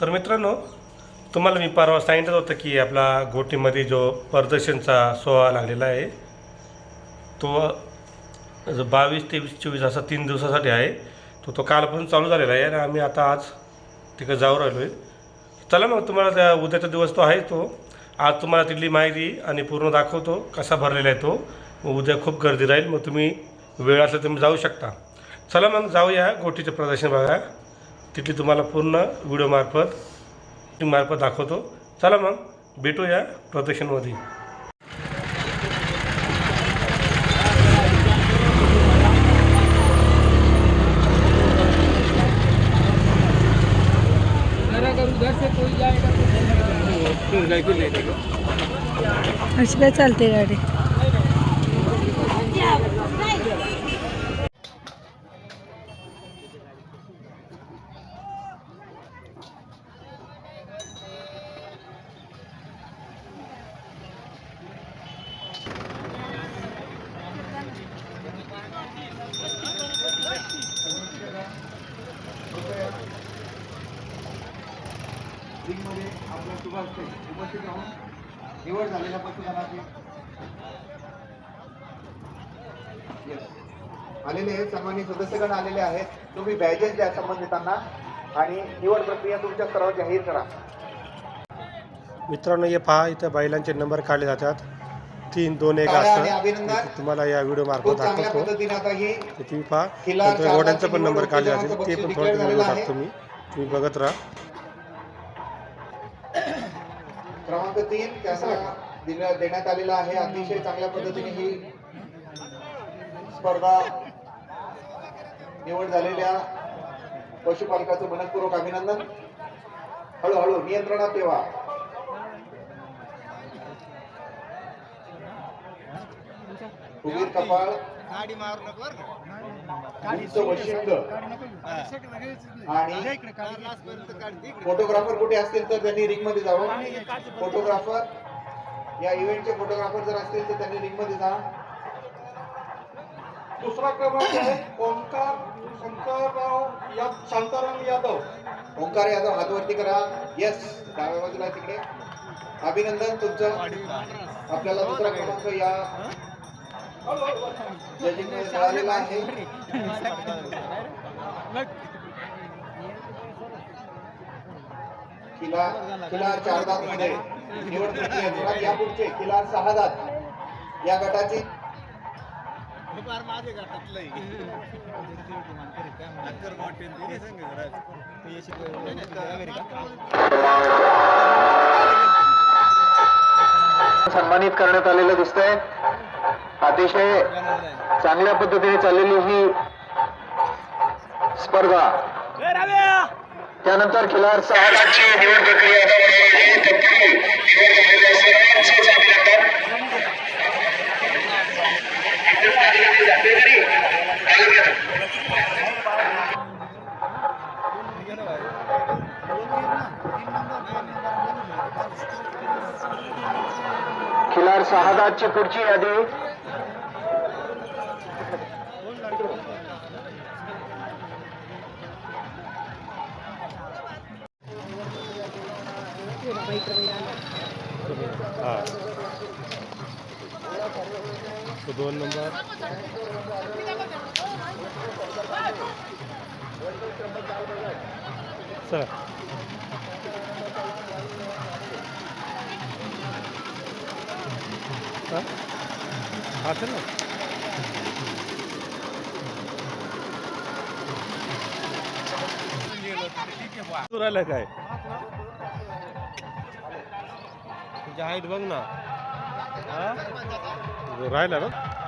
तर मित्रांनो तुम्हाला मी परवा सांगितलं होतं की आपला गोटीमध्ये जो प्रदर्शनचा सोहळा लागलेला आहे तो जो बावीस तेवीस चोवीस असा तीन दिवसासाठी आहे. तो तो कालपासून चालू झालेला आहे आणि आम्ही आता आज तिकडे जाऊ राहिलो आहे चला मग तुम्हाला त्या उद्याचा दिवस तो आहे तो. आज तुम्हाला तिथली माहिती आणि पूर्ण दाखवतो कसा भरलेला आहे तो. मग उद्या खूप गर्दी राहील मग तुम्ही वेळ असला तुम्ही जाऊ शकता. चला मग जाऊया गोटीचं प्रदर्शन बघा. तिथली तुम्हाला पूर्ण व्हिडिओमार्फत मार्फत दाखवतो. चला मग भेटूया प्रदर्शनमध्ये. अशी काय चालते गाडी मध्ये शुभास्ते उपस्थित राहून निवड झालेल्या Yes. आलेले आहेत सन्मानित सदस्यगण आलेले आहेत. तुम्ही बॅजेस द्या संबंधितांना आणि निवड प्रक्रिया तुमच्या स्तरावर जाहीर करा. मित्रांनो हे पहा इथं बैलांचे नंबर काढले जातात. तीन दोन एक असतात तुम्हाला या व्हिडिओ मार्फत दाखवतो. तुम्ही पहा घोड्यांचा पण नंबर काढले जातील ते पण थोडं व्हिडिओ टाकतो मी तुम्ही बघत राहा. क्रमांक तीन त्याचा देण्यात आलेला आहे. अतिशय चांगल्या पद्धतीने ही स्पर्धा निवड झालेल्या पशुपालकाचं मनपूर्वक अभिनंदन. हळूहळू नियंत्रणात ठेवा. उगीर कपाळ उंच वशिंड आणि फोटोग्राफर कुठे असतील तर त्यांनी रिंगमध्ये जावं. फोटोग्राफर या इव्हेंटचे फोटोग्राफर जर असतील तर त्यांनी रिंगमध्ये जा. दुसरा क्रमांक आहे ओंकार शंकरराव या शांताराम यादव. ओंकार यादव हातवरती करा. येस डाव्या बाजूला तिकडे. अभिनंदन तुमचं. आपल्याला दुसरा क्रमांक या जजिंगमध्ये मिळालेला आहे किला किलार चार दात मध्ये निवड प्रक्रिया जोरात या पुढचे किलार सहा दात. या गटाची सन्मानित करण्यात आलेलं दिसतंय. अतिशय चांगल्या पद्धतीने चाललेली ही स्पर्धा. त्यानंतर खिलार सहाची निवड प्रक्रिया. खिलार सहादाची पुढची यादी हां तो सर हा? ना. तू राहिला काय? तुझ्या हाईट बघ ना. राहिला ना?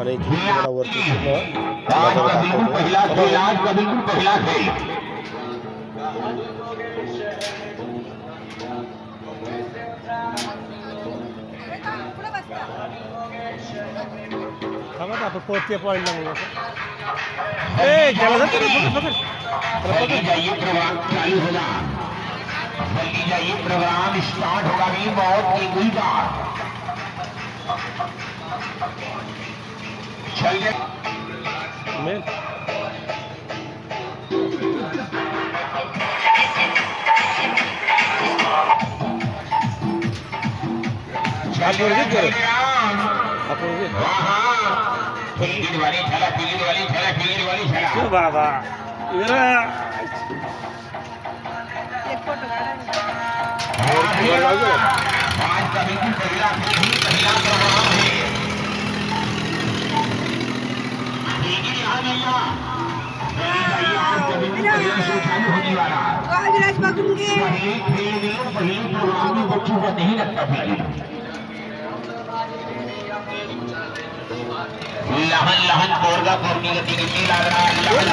आणि एक वरती पूर्ण पोते पडलं म्हणून ए त्याला जाते रे पकड पकड ये प्रोग्राम स्टार्ट होगा भी बहुत ही गुलदार। Amen. आप रोजित करो। आप रोजित क्यों हाँ, हाँ। बाबा। इधर हाँ, और क्या लगे आज कभी भी परिला कभी परिला कर रहा है। बच्चों को नहीं लगता लहन लहन पोरगा पोरगी का टिकट लग रहा है लहन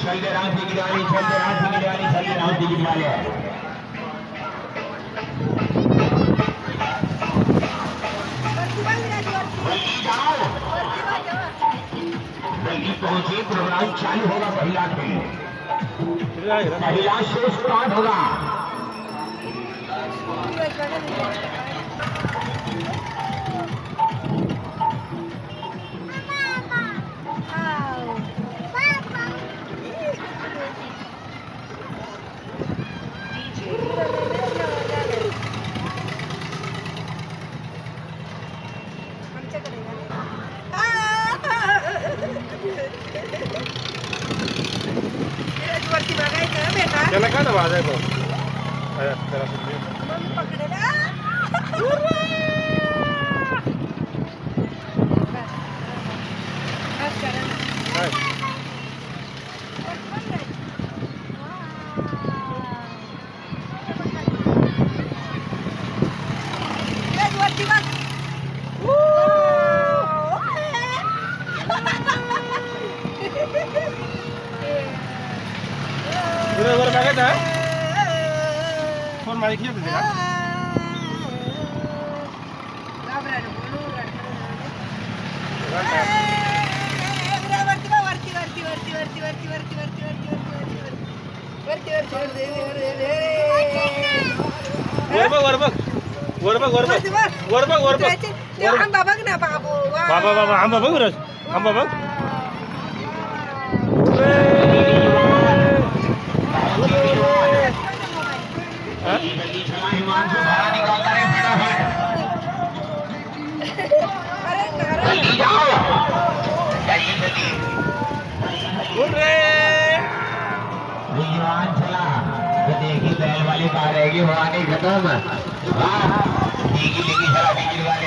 चलते राम टिकट वाली चलते राम टिकट वाली चलते राम टिकट वाले जल्दी पहुँचे प्रोग्राम चालू होगा महिला के महिला शो स्टार्ट होगा आमच्याकडे वरती बघायचं बेटा त्याला काय ना वाजायचं मम्मी पकडेल Thank you. वरती वरती वरती वर बघ वर बघ. वर बघ वर बघ. वर बघ वर बघ. आंबा बघ. ना बाबू. बाबा बाबा आंबा बघ रस आंबा बघ. हिमांशु बाहर निकलता है फटाफट जल्दी जाओ जाइए जल्दी विजवान चला तो देखी बैल वाली कार रहेगी वो खत्म हाँ देखी देखी चला डीजल वाले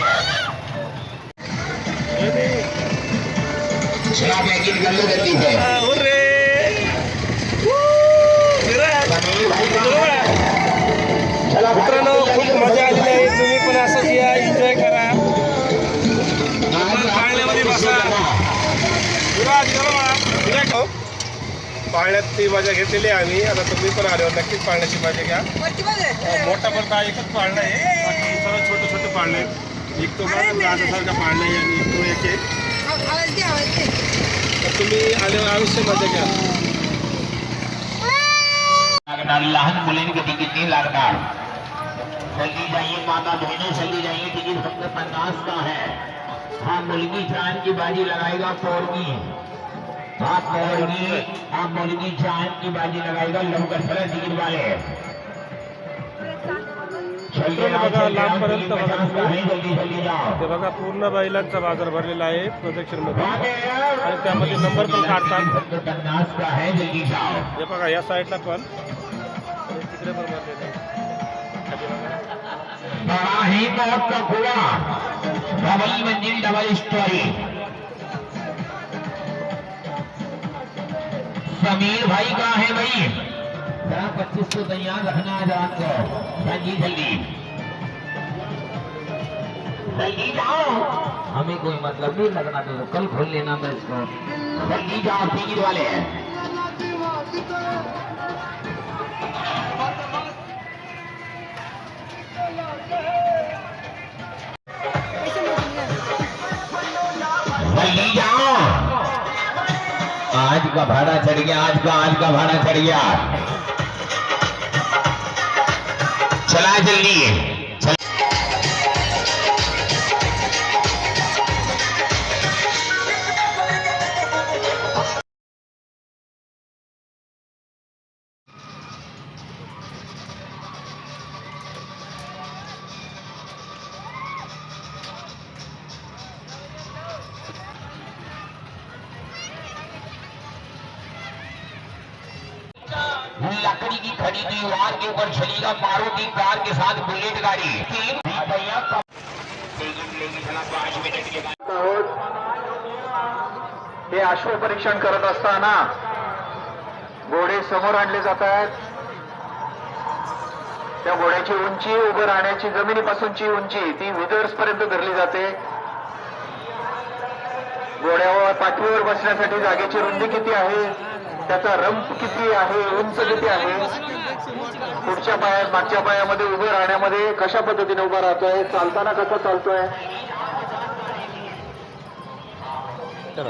चला देखी निकल लो जल्दी से हो. ती मज़ा घेतलेली आहे आम्ही. आता तुम्ही पण आल्यावर नक्कीच पाळण्याची मज़ा घ्या. वरती बघ रे. मोठा एकच पाळणं आहे. सर्व छोटे छोटे पाळणं आहेत. एक तो राजासारखा पाळणं आहे आणि एक तो एक आहे. तर तुम्ही आल्यावर अवश्य मज़ा घ्या. लागणार लहान मुलींनी तिकीट नहीं लागणार. जल्दी जाइए माता बहनों जल्दी जाइए टिकट फक्त पन्नास का है हाँ मुलगी जान की बाजी लगाएगा पोरगी हाँ पोरगी हाँ मुलगी जान की बाजी लगाएगा लवकर चला टिकट वाले। बघा. लांबपर्यंत ते बघा पूर्ण बैलांचा बाजार भरलेला आहे प्रदक्षिणमध्ये. आणि त्यामध्ये नंबर पण काढतात. है बघा या साईडला पण. तिकडे पण भरलेलं आहे. डबल मंजिल डबल स्टोरी समीर भाई का है भाई। जरा पच्चीस को तैयार रखना है जरा को। जल्दी जल्दी। जल्दी जाओ। हमें कोई मतलब नहीं लगना तो कल खोल लेना मैं इसको। जल्दी जाओ टिकट वाले पैसे का भाड़ा चढ़ गया? आज का आज का भाड़ा चढ़ गया। चला जल्दी। की खड़ी दीवार के ऊपर चलेगा मारुति कार के साथ बुलेट गाड़ी। तीन भैया कब- पाँच मिनट के बाद हे अश्वपरीक्षण करत असताना घोडे समोर आणले जात आहेत. त्या घोड्याची उंची उभं राहण्याची जमिनीपासूनची उंची ती विदर्स पर्यंत धरली जाते. घोड्यावर पाठीवर बसण्यासाठी जागेची रुंदी किती आहे? त्याचा रंप किती आहे? उंच किती आहे? पुढच्या पायात मागच्या पायामध्ये उभं राहण्यामध्ये कशा पद्धतीने उभा राहतोय? चालताना कसं चालतोय? चला.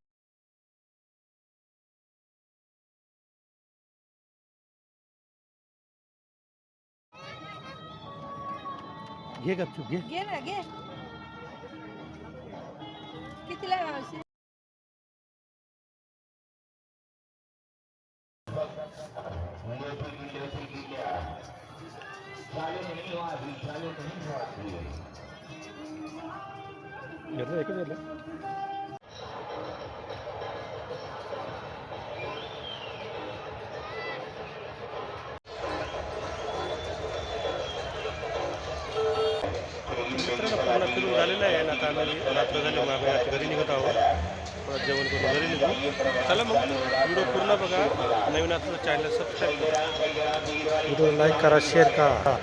घे. गपचूप घे. घे ना घे. कितीला आहे मावशी? एकच मित्रांनो पूर्ण फिरून झालेलं आहे आणि आता आम्ही रात्र झाली मग आम्ही आता घरी निघत आहोत. परत जेवण करून घरी निघू. चला मग व्हिडिओ पूर्ण बघा. नवीन असलं चॅनल सबस्क्राईब करा. व्हिडिओ लाईक करा शेअर करा.